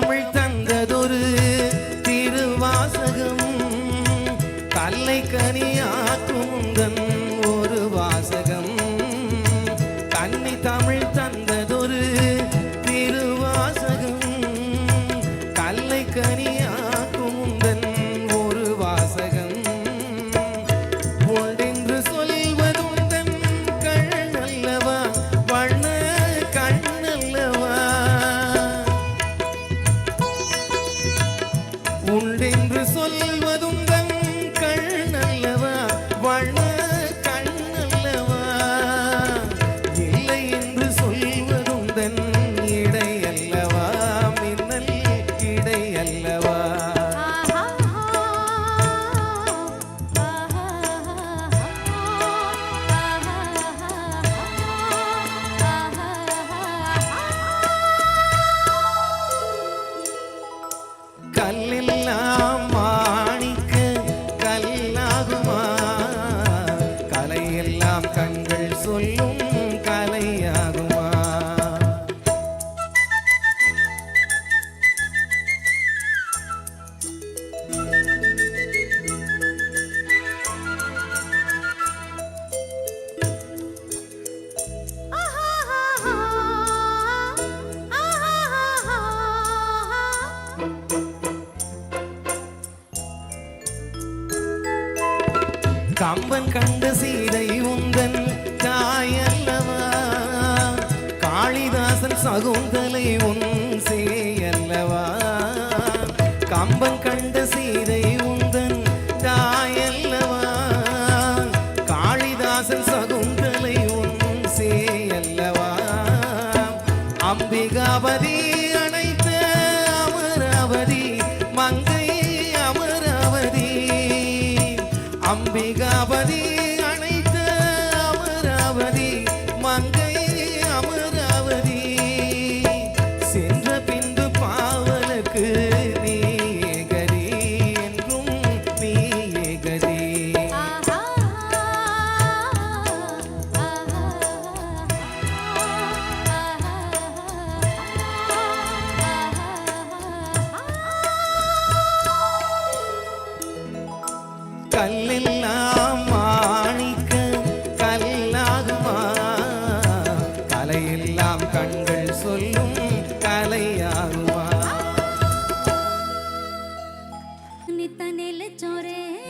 தமிழ் தந்ததொரு திருவாசகம். கல்லை கனியாக்கும் தன் உண்டென்று சொல்வதுந்தன் கம்பன் கண்ட சீதை உந்தன் தாயல்லவா காளிதாசன் சகுந்தலை உன் சேயல்லவா? கம்பன் கண்ட சீதை உந்தன் தாயல்லவா? காளிதாசன் சகுந்தலை உன் சேயல்லவா? அம்பிகாபதி அமராவதி அனைத்த அமராவதி மங்கை அமராவதி. சென்ற பின்பு பாவலுக்கு நீ கதி கல்லில் எல்லாம் கண்கள் சொல்ல